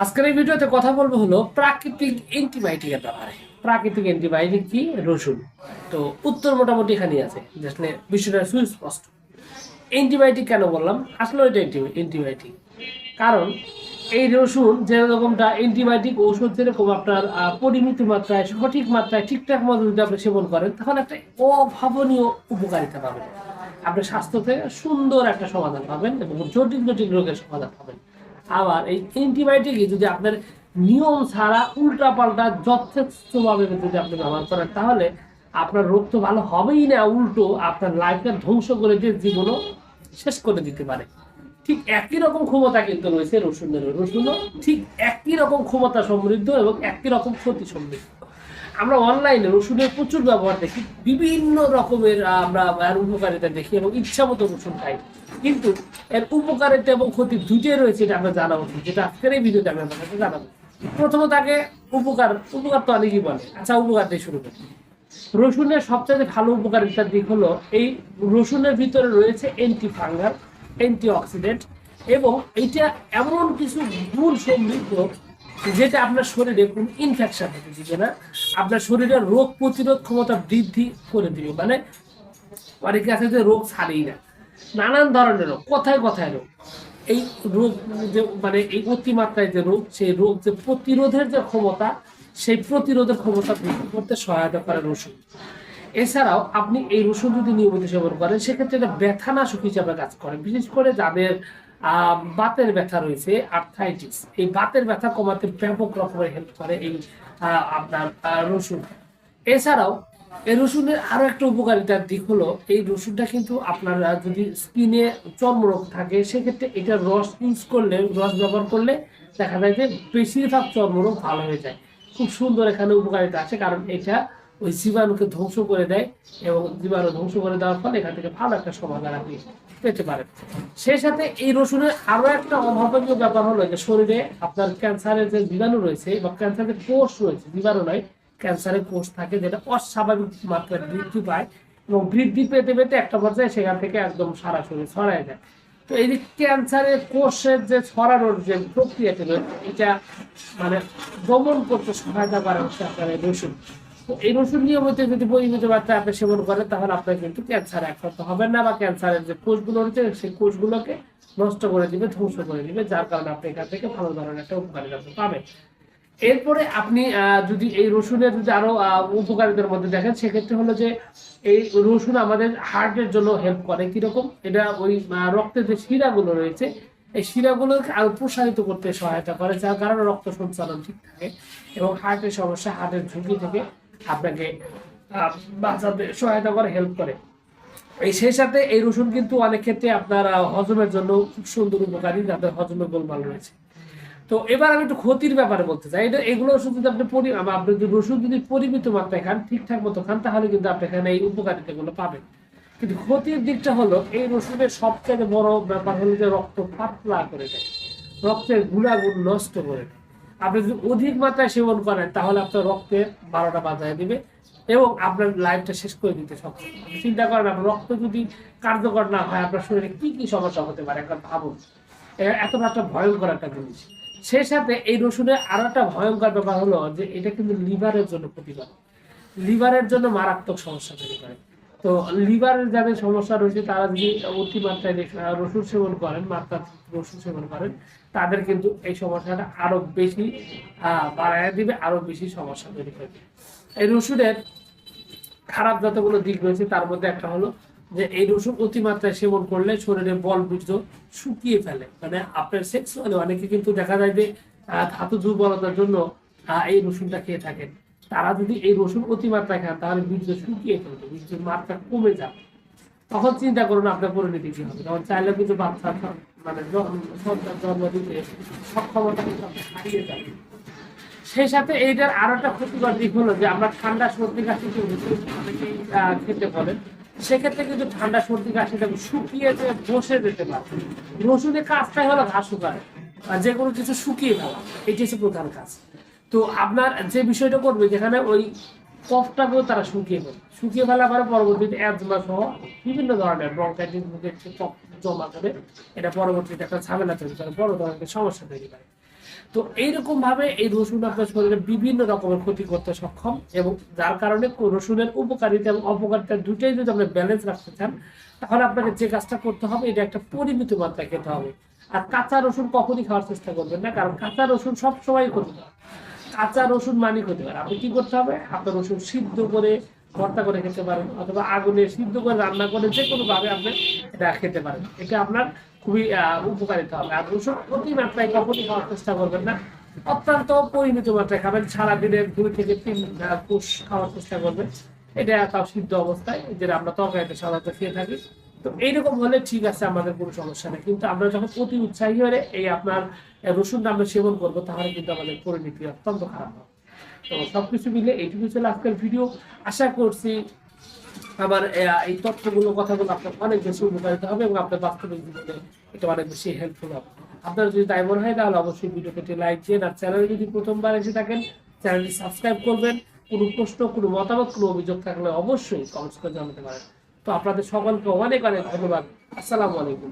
আজকের এই ভিডিওতে কথা বলব হলো প্রাকৃতিক অ্যান্টিবায়োটিকের ব্যাপারে। প্রাকৃতিক অ্যান্টিবায়োটিক কি? রসুন। তো উত্তর মোটামুটি এখানেই আছে আসলে বিষয়টা সুস্পষ্ট। অ্যান্টিবায়োটিক কেন বললাম? আসলে ওইটা অ্যান্টিবায়োটিক। কারণ এই রসুন যেরকমটা অ্যান্টিবায়োটিক ঔষধ যেরকম আপনার পরিমিত মাত্রায়, সঠিক মাত্রায়, ঠিকঠাক মতো যদি আপনি সেবন করেন তখন একটা অভাবনীয় উপকারিতা পাবেন। আপনার স্বাস্থ্য থেকে সুন্দর একটা সমাধান পাবেন এবং জটিল জটিল রোগের সমাধান পাবেন। আবার এই অ্যান্টিবায়োটিকই যদি আপনার নিয়ম ছাড়া উল্টা পাল্টা যথেষ্টভাবে যদি আপনি ব্যবহার করেন, তাহলে আপনার রোগ তো ভালো হবেই না, উল্টো আপনার লাইফটা ধ্বংস করে দিয়ে জীবনও শেষ করে দিতে পারে। ঠিক একই রকম ক্ষমতা কিন্তু রয়েছে রসুনের, রসুনও ঠিক একই রকম ক্ষমতা সমৃদ্ধ এবং একই রকম ক্ষতি সমৃদ্ধ। আমরা অনলাইনে রসুনের প্রচুর ব্যবহার দেখি, বিভিন্ন রকমের আমরা উপকারিতা দেখি এবং ইচ্ছা মতো রসুন খাই। কিন্তু এর উপকারিতা এবং ক্ষতি দুটোই রয়েছে, এটা আমরা জানা উচিত যেটা আজকের এই ভিডিওতে আমি আপনাকে জানাব। প্রথমত তাকে উপকার উপকার তো অনেকেই বলে। আচ্ছা উপকার দিয়ে শুরু করি। রসুনের সবচেয়ে ভালো উপকারিতার দিক হলো, এই রসুনের ভিতরে রয়েছে অ্যান্টি ফাঙ্গাল অ্যান্টি অক্সিডেন্ট এবং এইটা এমন কিছু গুণ সমৃদ্ধ যেটা আপনার শরীরে কোনো ইনফেকশন হতে দিবে না। আপনার শরীরের রোগ প্রতিরোধ ক্ষমতা বৃদ্ধি করে দিবে। মানে অনেকে আছে যে রোগ ছাড়েই না। নানান ধরনের রোগ, কথায় কথায় রোগ। এই রোগ যে মানে এই অতিমাত্রায় যে রোগ, সেই রোগ যে প্রতিরোধের যে ক্ষমতা, সেই প্রতিরোধের ক্ষমতা বৃদ্ধি করতে সহায়তা করে রসুন। এছাড়াও আপনি এই রসুন যদি নিয়মিত সেবন করেন, সেক্ষেত্রে এটা ব্যথানাশক হিসাবে কাজ করে। বিশেষ করে যাদের বাতের ব্যথা রয়েছে আর্থাইটিস এই বাতের ব্যথা কমাতে ব্যাপক রকমের হেল্প করে এই আপনার রসুন। এছাড়াও এই রসুনের আরও একটা উপকারিতার দিক হলো, এই রসুনটা কিন্তু আপনার যদি স্কিনে চর্মরোগ থাকে, সেক্ষেত্রে এটা রস ইউজ করলে, রস ব্যবহার করলে দেখা যায় যে বেশিরভাগ চর্মরোগ ভালো হয়ে যায়। খুব সুন্দর এখানে উপকারিতা আছে, কারণ এটা ওই জীবাণুকে ধ্বংস করে দেয় এবং জীবাণু ধ্বংস করে দেওয়ার ফলে এখান থেকে ভালো একটা সমাধান আপনি পেতে পারেন। সেই সাথে এই রসুনের আরও একটা অভাবনীয় ব্যাপার হলো যে শরীরে আপনার ক্যান্সারের যে জীবাণু রয়েছে বা ক্যান্সারের কোষ রয়েছে, জীবাণু নয় ক্যান্সারের কোষ থাকে, যেটা অস্বাভাবিক মাত্রায় বৃদ্ধি পায় এবং বৃদ্ধি পেতে পেতে একটা পর্যায়ে সেখান থেকে একদম সরাসরি ছড়ায় যায়। তো এই যে ক্যান্সারের কোষের যে ছড়ানোর যে প্রক্রিয়াটি রয়েছে এটা মানে দমন করতে সহায়তা করে হচ্ছে আপনার এই রসুন। তো এই রসুন নিয়মিত যদি পরিমিত মাত্রায় আপনি সেবন করেন, তাহলে আপনার কিন্তু ক্যান্সার আক্রান্ত হবেন না, বা ক্যান্সারের যে কোষগুলো রয়েছে, সেই কোষগুলোকে নষ্ট করে দিবে, ধ্বংস করে দিবে, যার কারণে আপনি এখান থেকে ভালো ধরনের একটা উপকারিতা পাবেন। এরপরে আপনি যদি এই রসুনের যদি আরও উপকারিতার মধ্যে দেখেন, সেক্ষেত্রে হলো যে এই রসুন আমাদের হার্টের জন্য হেল্প করে। কীরকম? এটা ওই রক্তের যে শিরাগুলো রয়েছে, এই শিরাগুলোকে আরও প্রসারিত করতে সহায়তা করে, যার কারণে রক্ত সঞ্চালন ঠিক থাকে এবং হার্টের সমস্যা হার্টের ঝুঁকি থেকে আপনাকে বাঁচাতে সহায়তা করে হেল্প করে। এই সেই সাথে এই রসুন কিন্তু অনেক ক্ষেত্রে আপনার হজমের জন্য খুব সুন্দর উপকারী যাদের হজমের গোলমাল রয়েছে। তো এবার আমি একটু ক্ষতির ব্যাপারে বলতে চাই। এটা এগুলো ওষুধ যদি আপনি পরি আপনি যদি রসুন যদি পরিমিত মাত্রায় খান, ঠিকঠাক মতো খান, তাহলে কিন্তু আপনি এখানে এই উপকারিতাগুলো পাবেন। কিন্তু ক্ষতির দিকটা হলো, এই রসুনের সবচেয়ে বড় ব্যাপার হলো যে রক্ত পাতলা করে দেয়। রক্তের গুণাগুণ নষ্ট করে দেয়। আপনি যদি অধিক মাত্রায় সেবন করেন, তাহলে আপনার রক্তের বারোটা বাজায় দিবে এবং আপনার লাইফটা শেষ করে দিতে সক্ষম। চিন্তা করেন, আপনার রক্ত যদি কার্যকর না হয়, আপনার শরীরে কি কি সমস্যা হতে পারে, একবার ভাবুন। এ- এতটা একটা ভয়ঙ্কর একটা জিনিস। সেই সাথে এই রসুনের আরও একটা ভয়ঙ্কর ব্যাপার হলো যে এটা কিন্তু লিভারের জন্য ক্ষতিকর। লিভারের জন্য মারাত্মক সমস্যা তৈরি করে। তো লিভারের যাদের সমস্যা রয়েছে, তারা যদি অতিমাত্রায় রসুন সেবন করেন মাত্রা রসুন সেবন করেন, তাদের কিন্তু এই সমস্যাটা আরও বেশি বাড়ায় দিবে, আরও বেশি সমস্যা তৈরি করবে। এই রসুনের খারাপ যতগুলো দিক রয়েছে, তার মধ্যে একটা হলো যে এই রসুন অতিমাত্রায় সেবন করলে শরীরে বল বীর্য শুকিয়ে ফেলে। মানে আপনার সেক্স হলে অনেকে কিন্তু দেখা যায় যে ধাতু দুর্বলতার জন্য এই রসুনটা খেয়ে থাকেন। তারা যদি এই রসুন অতিমাত্রায় খান, তাহলে বীর্য শুকিয়ে ফেলবে, বীর্যের মাত্রা কমে যাবে। তখন চিন্তা করুন আপনার পরিণতি কি হবে। তখন চাইলে কিন্তু বাচ্চা মানে সন্তান জন্ম দিতে সক্ষমতা কিন্তু হারিয়ে যাবে। সেই সাথে এইটার আরও একটা ক্ষতিকর দিক হলো যে, আমরা ঠান্ডা সর্দি কাশি খেতে পারেন সেক্ষেত্রে কিন্তু ঠান্ডা সর্দি কাশিটা শুকিয়ে যে বসে যেতে পারে। রসুনের কাজটাই হলো ঘাস শুকায়, আর যে কোনো কিছু শুকিয়ে ফেলা এটি হচ্ছে প্রধান কাজ। তো আপনার যে বিষয়টা করবে, যেখানে ওই কফটাকেও তারা শুকিয়ে ফেলে শুকিয়ে ফেলার পরে পরবর্তীতে অ্যাজমা সহ বিভিন্ন ধরনের ব্রঙ্কাইটিস মুখে যে কফ জমা করে, এটা পরবর্তীতে একটা ঝামেলা তৈরি করে, বড় ধরনের সমস্যা তৈরি করে। তো এইরকম ভাবে এই রসুন আপনার শরীরে বিভিন্ন রকমের ক্ষতি করতে সক্ষম এবং যার কারণে রসুনের উপকারিতা এবং অপকারিতা দুটোই যদি আপনি ব্যালেন্স রাখতে চান, তাহলে আপনাকে যে কাজটা করতে হবে, এটা একটা পরিমিত মাত্রায় খেতে হবে। আর কাঁচা রসুন কখনই খাওয়ার চেষ্টা করবেন না, কারণ কাঁচা রসুন সবসময় ক্ষতিকর। কাঁচা রসুন মানি ক্ষতিকর। আপনি কি করতে হবে? আপনার রসুন সিদ্ধ করে ভর্তা করে খেতে পারেন অথবা আগুনে সিদ্ধ করে রান্না করে যে কোনো ভাবে আপনি এটা খেতে পারেন। এটা আপনার খুবই উপকারিতা হবে। আর রসুন অতি মাত্রায় কখনই খাওয়ার চেষ্টা করবেন না। অত্যন্ত পরিমিত মাত্রায় খাবেন। সারাদিনে দুই থেকে তিন কোষ খাওয়ার চেষ্টা করবেন। এটা তাও সিদ্ধ অবস্থায় যেটা আমরা তরকারিতে সাধারণত খেয়ে থাকি। তো এইরকম হলে ঠিক আছে, আমাদের কোনো সমস্যা নেই। কিন্তু আমরা যখন অতি উৎসাহী হয়ে এই আপনার রসুনটা আমরা সেবন করব, তাহলে কিন্তু আমাদের পরিণতি অত্যন্ত খারাপ হবে। তো সবকিছু মিলে এইটুকু ছিল আজকের ভিডিও। আশা করছি আমার এই তথ্যগুলো, কথাগুলো আপনার অনেক বেশি উপকারিত হবে এবং আপনার বাস্তবিক জীবনে এটা অনেক বেশি হেল্পফুল হবে। আপনার যদি তাই মনে হয়, তাহলে অবশ্যই ভিডিওটি লাইক দিন আর চ্যানেলে যদি প্রথমবার এসে থাকেন চ্যানেলটি সাবস্ক্রাইব করবেন। কোনো প্রশ্ন, কোনো মতামত, কোনো অভিযোগ থাকলে অবশ্যই কমেন্টস করে জানাতে পারেন। তো আপনাদের সকলকে অনেক অনেক ধন্যবাদ। আসসালামু আলাইকুম।